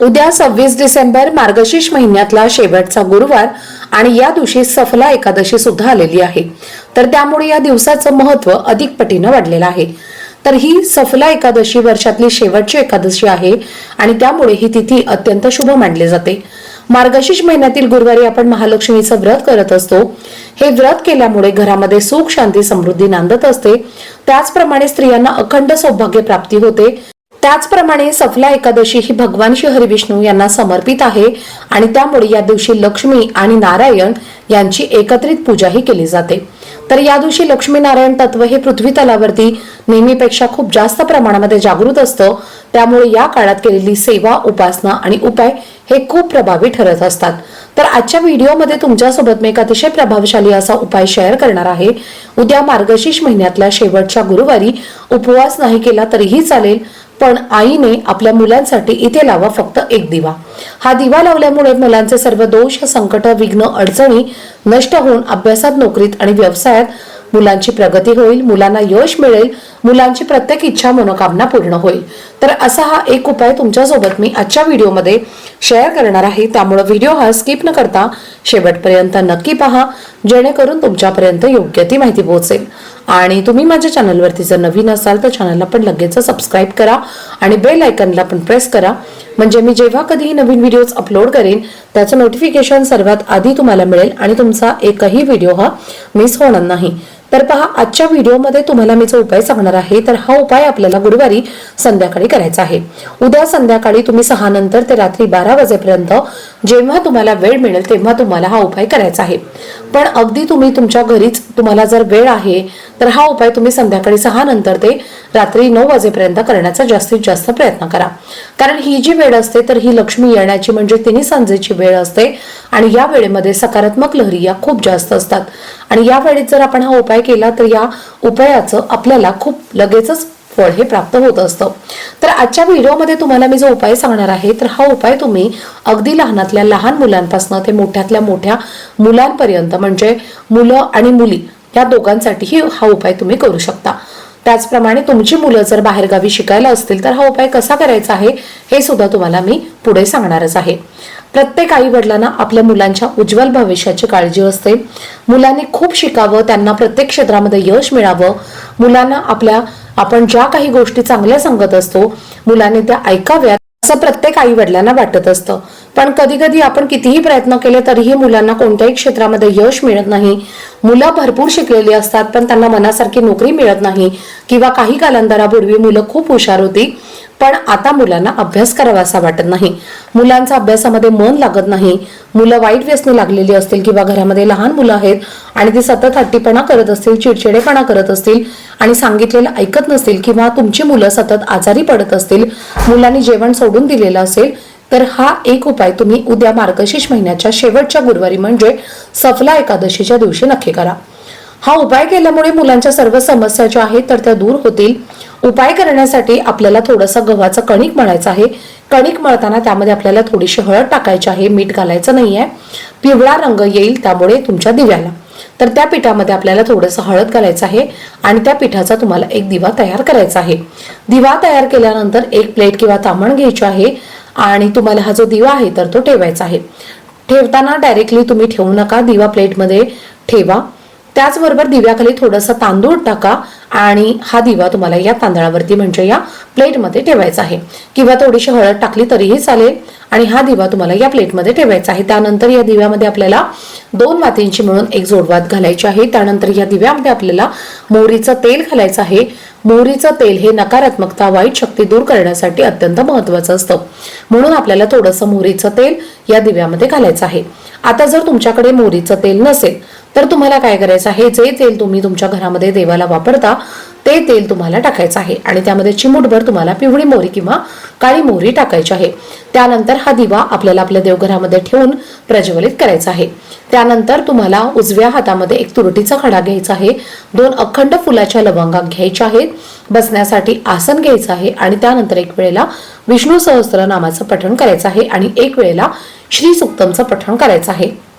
उद्या सव्वीस डिसेंबर मार्गशीर्ष महिन्यातला शेवटचा गुरुवार आणि या दिवशी सफला एकादशी सुद्धा आलेली आहे. तर त्यामुळे या दिवसाचं महत्त्व अधिक पटीनं वाढलेलं आहे. तर ही सफला एकादशी वर्षातली शेवटची एकादशी आहे आणि त्यामुळे ही तिथी अत्यंत शुभ मानली जाते. मार्गशीर्ष महिन्यातील गुरुवारी आपण महालक्ष्मीचं व्रत करत असतो. हे व्रत केल्यामुळे घरामध्ये सुख शांती समृद्धी नांदत असते. त्याचप्रमाणे स्त्रियांना अखंड सौभाग्य प्राप्ती होते. त्याचप्रमाणे सफला एकादशी ही भगवान श्री हरिविष्णू यांना समर्पित आहे आणि त्यामुळे या दिवशी लक्ष्मी आणि नारायण यांची एकत्रित पूजाही केली जाते. तर या दिवशी लक्ष्मी नारायण तत्व हे पृथ्वी तलावरती नेहमीपेक्षा खूप जास्त प्रमाणामध्ये जागृत असतं. त्यामुळे या काळात केलेली सेवा उपासना आणि उपाय हे खूप प्रभावी ठरत असतात. तर आजच्या व्हिडिओमध्ये तुमच्यासोबत मी एक अतिशय प्रभावशाली असा उपाय शेअर करणार आहे. उद्या मार्गशीर्ष महिन्यातल्या शेवटच्या गुरुवारी उपवास नाही केला तरीही चालेल. पण आईने आपल्या मुलांसाठी इथे लावा फक्त एक दिवा. हा दिवा लावल्यामुळे मुलांचे सर्व दोष संकट विघ्न अडचणी नष्ट होऊन अभ्यासात नोकरीत आणि व्यवसायात मुलांची प्रगती होईल मुलांना यश मिळेल मुलांची प्रत्येक इच्छा मनोकामना पूर्ण होईल. तर असा हा एक उपाय तुमच्यासोबत मी आजच्या व्हिडिओमध्ये शेअर करणार आहे. त्यामुळे व्हिडिओ हा स्किप न करता शेवटपर्यंत नक्की पहा जेणेकरून तुमच्यापर्यंत योग्य ती माहिती पोहोचेल. आणि तुम्ही माझ्या चॅनलवरती जर नवीन असाल तर चॅनलला पण लगेच सबस्क्राईब करा आणि बेल आयकनला पण प्रेस करा. म्हणजे मी जेव्हा कधीही नवीन व्हिडिओज अपलोड करेन त्याचं नोटिफिकेशन सर्वात आधी तुम्हाला मिळेल आणि तुमचा एकही व्हिडिओ हा मिस होणार नाही. तर पहा आजच्या व्हिडिओमध्ये तुम्हाला मी जो उपाय सांगणार आहे तर हा उपाय आपल्याला गुरुवारी संध्याकाळी करायचा आहे. उद्या संध्याकाळी तुम्ही सहा नंतर ते रात्री बारा वाजेपर्यंत जेव्हा तुम्हाला वेळ मिळेल तेव्हा तुम्हाला हा उपाय करायचा आहे. पण अगदी तुम्ही तुमच्या घरीच तुम्हाला जर वेळ आहे तर हा उपाय तुम्ही संध्याकाळी सहा नंतर ते रात्री नऊ वाजेपर्यंत करण्याचा जास्तीत जास्त प्रयत्न करा. कारण ही जी वेळ असते तर ही लक्ष्मी येण्याची म्हणजे तिन्ही सांजेची वेळ असते आणि या वेळेमध्ये सकारात्मक लहरी या खूप जास्त असतात. आणि या वेळेत जर आपण हा उपाय केला तर या उपायाचं आपल्याला खूप लगेचच फळ हे प्राप्त होत असतं. तर आजच्या व्हिडिओमध्ये तुम्हाला मी जो उपाय सांगणार आहे तर हा उपाय तुम्ही अगदी लहानातल्या लहान मुलांपासून ते मोठ्यातल्या मोठ्या मुलांपर्यंत म्हणजे मुलं आणि मुली या दोघांसाठीही हा उपाय तुम्ही करू शकता. त्याचप्रमाणे तुमची मुलं जर बाहेरगावी शिकायला असतील तर हा उपाय कसा करायचा आहे हे सुद्धा तुम्हाला मी पुढे सांगणारच आहे. प्रत्येक आई वडिलांना आपल्या मुलांच्या उज्ज्वल भविष्याची काळजी असते. मुलांनी खूप शिकावं त्यांना प्रत्येक क्षेत्रामध्ये यश मिळावं. मुलांना आपल्या आपण ज्या काही गोष्टी चांगल्या सांगत असतो मुलांनी त्या ऐकाव्यात असं प्रत्येक आई वडिलांना वाटत असतं. पण कधी कधी आपण कितीही प्रयत्न केले तरीही मुलांना कोणत्याही क्षेत्रामध्ये यश मिळत नाही. मुलं भरपूर शिकलेली असतात पण त्यांना मनासारखी नोकरी मिळत नाही. किंवा काही कालांतरापूर्वी मुलं खूप हुशार होती. पण आता मुलांना अभ्यास करावा असा वाटत नाही. मुलांचा अभ्यासामध्ये मन लागत नाही. मुलं वाईट व्यसनी लागलेली असतील किंवा घरामध्ये लहान मुलं आहेत आणि ती सतत हट्टीपणा करत असतील चिडचिडेपणा करत असतील आणि सांगितलेलं ऐकत नसतील किंवा तुमची मुलं सतत आजारी पडत असतील मुलांनी जेवण सोडून दिलेलं असेल तर हा एक उपाय तुम्ही उद्या मार्गशीर्ष महिन्याच्या शेवटच्या गुरुवारी म्हणजे सफला एकादशीच्या दिवशी नक्की करा. हा उपाय केल्यामुळे मुलांच्या सर्व समस्या ज्या आहेत तर त्या दूर होतील. उपाय करण्यासाठी आपल्याला थोडंसं गव्हाचं कणिक मळायचा आहे. कणिक मळताना त्यामध्ये आपल्याला थोडीशी हळद टाकायची आहे मीठ घालायचं नाही आहे पिवळा रंग येईल त्यामुळे तुमच्या दिव्याला. तर त्या पिठामध्ये आपल्याला थोडंसं हळद घालायचं आहे आणि त्या पिठाचा तुम्हाला एक दिवा तयार करायचा आहे. दिवा तयार केल्यानंतर एक प्लेट किंवा तामण घ्यायची आहे आणि तुम्हाला हा जो दिवा आहे तर तो ठेवायचा आहे. ठेवताना डायरेक्टली तुम्ही ठेवू नका दिवा प्लेटमध्ये ठेवा. त्याचबरोबर दिव्याखाली थोडंसं तांदूळ टाका आणि हा दिवा तुम्हाला या तांदळावरती म्हणजे या प्लेटमध्ये ठेवायचा आहे. किंवा थोडीशी हळद टाकली तरीही चालेल. आणि हा दिवा तुम्हाला या प्लेटमध्ये ठेवायचा आहे. त्यानंतर या दिव्यामध्ये आपल्याला दोन वातींची मिळून एक जोडवात घालायची आहे. त्यानंतर या दिव्यामध्ये आपल्याला मोहरीचं तेल घालायचं आहे. मोहरीचं तेल हे नकारात्मकता वाईट शक्ती दूर करण्यासाठी अत्यंत महत्वाचं असतं. म्हणून आपल्याला थोडंसं मोहरीचं तेल या दिव्यामध्ये घालायचं आहे. आता जर तुमच्याकडे मोहरीचं तेल नसेल तर तुम्हाला काय करायचं आहे? जे तेल तुम्ही तुमच्या घरामध्ये देवाला वापरता ते तेल तुम्हाला टाकायचं आहे. आणि त्यामध्ये चिमूटभर तुम्हाला पिवळी मोहरी किंवा काळी मोहरी टाकायची आहे. त्यानंतर हा दिवा आपल्याला आपल्या देवघरामध्ये ठेवून प्रज्वलित करायचा आहे. त्यानंतर तुम्हाला उजव्या हातामध्ये एक तुरटीचा खडा घ्यायचा आहे. दोन अखंड फुलाच्या लवंगा घ्यायच्या आहेत. बसण्यासाठी आसन घ्यायचं आहे. आणि त्यानंतर एक वेळेला विष्णू सहस्त्र नामाचं पठण करायचं आहे. आणि एक वेळेला श्री सुक्तमचं पठण करायचं आहे.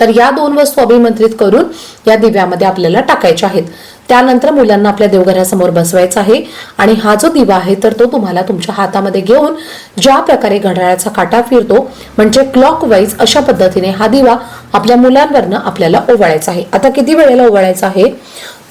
तर या दोन वस्तू अभिमंत्रित करून या दिव्यामध्ये आपल्याला टाकायच्या आहेत. त्यानंतर मुलांना आपल्या देवघरासमोर बसवायचा आहे. आणि हा जो दिवा आहे तर तो तुम्हाला तुमच्या हातामध्ये घेऊन ज्या प्रकारे घड्याळाचा काटा फिरतो म्हणजे क्लॉक वाईज अशा पद्धतीने हा दिवा आपल्या मुलांवरनं आपल्याला ओवाळायचा आहे. आता किती वेळेला ओवाळायचा आहे?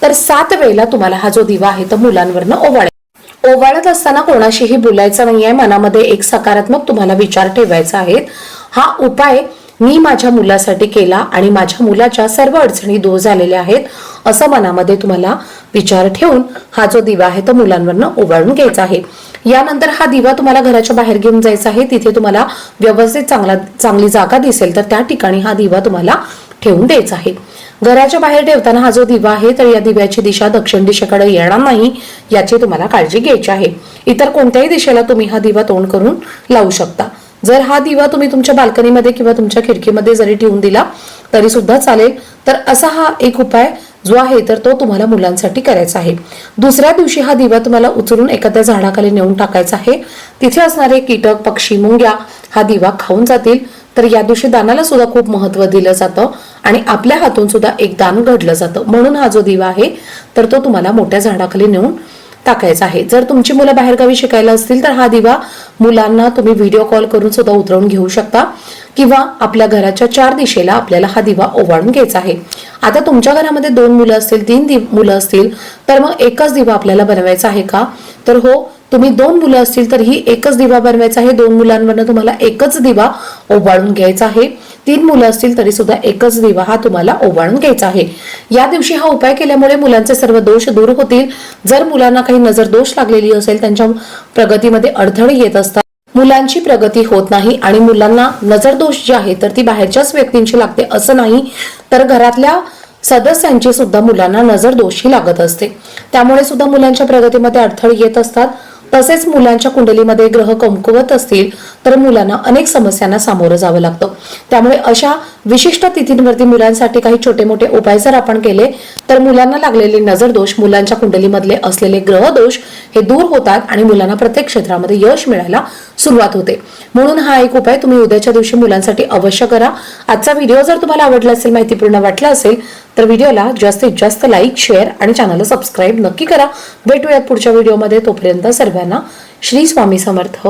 तर सात वेळेला तुम्हाला हा जो दिवा आहे तो मुलांवरनं ओवाळायचा ओवाळत असताना कोणाशीही बोलायचं नाहीये. मनामध्ये एक सकारात्मक तुम्हाला विचार ठेवायचा आहे. हा उपाय मी माझ्या मुलासाठी केला आणि माझ्या मुलाच्या सर्व अडचणी दूर झालेल्या आहेत असं मनामध्ये तुम्हाला विचार ठेवून हा जो दिवा आहे तो मुलांवरनं ओवाळून घ्यायचा आहे. यानंतर हा दिवा तुम्हाला घराच्या बाहेर घेऊन जायचा आहे. तिथे तुम्हाला व्यवस्थित चांगला चांगली जागा दिसेल तर त्या ठिकाणी हा दिवा तुम्हाला ठेवून द्यायचा आहे. घराच्या बाहेर ठेवताना हा जो दिवा आहे तर या दिव्याची दिशा दक्षिण दिशेकडे येणार नाही याची तुम्हाला काळजी घ्यायची आहे. इतर कोणत्याही दिशेला तुम्ही हा दिवा तोंड करून लावू शकता. जर हा दिवा तुम्ही तुमच्या बाल्कनीमध्ये किंवा तुमच्या खिडकीमध्ये जरी ठेवून दिला तरी सुद्धा चालेल. तर असा हा एक उपाय जो आहे तर तो तुम्हाला मुलांसाठी करायचा आहे. दुसऱ्या दिवशी हा दिवा तुम्हाला उचलून एखाद्या झाडाखाली नेऊन टाकायचा आहे. तिथे असणारे कीटक पक्षी मुंग्या हा दिवा खाऊन जातील. तर या दिवशी दानाला सुद्धा खूप महत्त्व दिलं जातं आणि आपल्या हातून सुद्धा एक दान घडलं जातं. म्हणून हा जो दिवा आहे तर तो तुम्हाला मोठ्या झाडाखाली नेऊन टाकायचा आहे. जर तुमची मुलं बाहेरगावी शिकायला असतील तर हा दिवा मुलांना तुम्ही व्हिडिओ कॉल करून सुद्धा उतरवून घेऊ शकता किंवा आपल्या घराच्या चार दिशेला आपल्याला हा दिवा ओवाळून घ्यायचा आहे. आता तुमच्या घरामध्ये दोन मुलं असतील तीन मुलं असतील तर मग एकच दिवा आपल्याला बनवायचा आहे का? तर हो तुम्ही दोन मुलं असतील तर ही एकच दिवा बनवायचा आहे. दोन मुलांवरनं तुम्हाला एकच दिवा ओवाळून घ्यायचा आहे. तीन मुलं असतील तरी सुद्धा एकच दिवा हा तुम्हाला ओवाळून घ्यायचा आहे. या दिवशी हा उपाय केल्यामुळे मुलांचे सर्व दोष दूर होतील. जर मुलांना काही नजर दोष लागलेली असेल त्यांच्या प्रगतीमध्ये अडथळे येत असतात. मुलांची प्रगती होत नाही आणि मुलांना नजर दोष जे आहे तर ती बाहेरच्याच व्यक्तींची लागते असं नाही. तर घरातल्या सदस्यांची सुद्धा मुलांना नजर दोषी लागत असते. त्यामुळे सुद्धा मुलांच्या प्रगतीमध्ये अडथळे येत असतात. तसेच मुलांच्या कुंडलीमध्ये ग्रह कमकुवत असतील तर मुलांना अनेक समस्यांना सामोरं जावं लागतं. त्यामुळे अशा विशिष्ट तिथींवरती मुलांसाठी काही छोटे मोठे उपाय जर आपण केले तर मुलांना लागलेले नजर दोष मुलांच्या कुंडलीमधले असलेले ग्रह दोष हे दूर होतात आणि मुलांना प्रत्येक क्षेत्रामध्ये यश मिळायला सुरुवात होते. म्हणून हा एक उपाय तुम्ही उद्याच्या दिवशी मुलांसाठी अवश्य करा. आजचा व्हिडिओ जर तुम्हाला आवडला असेल माहितीपूर्ण वाटला असेल तर व्हिडिओला जास्तीत जास्त लाईक शेअर आणि चॅनलला सबस्क्राईब नक्की करा. भेटूयात पुढच्या व्हिडिओमध्ये. तोपर्यंत सर्वांना श्री स्वामी समर्थ.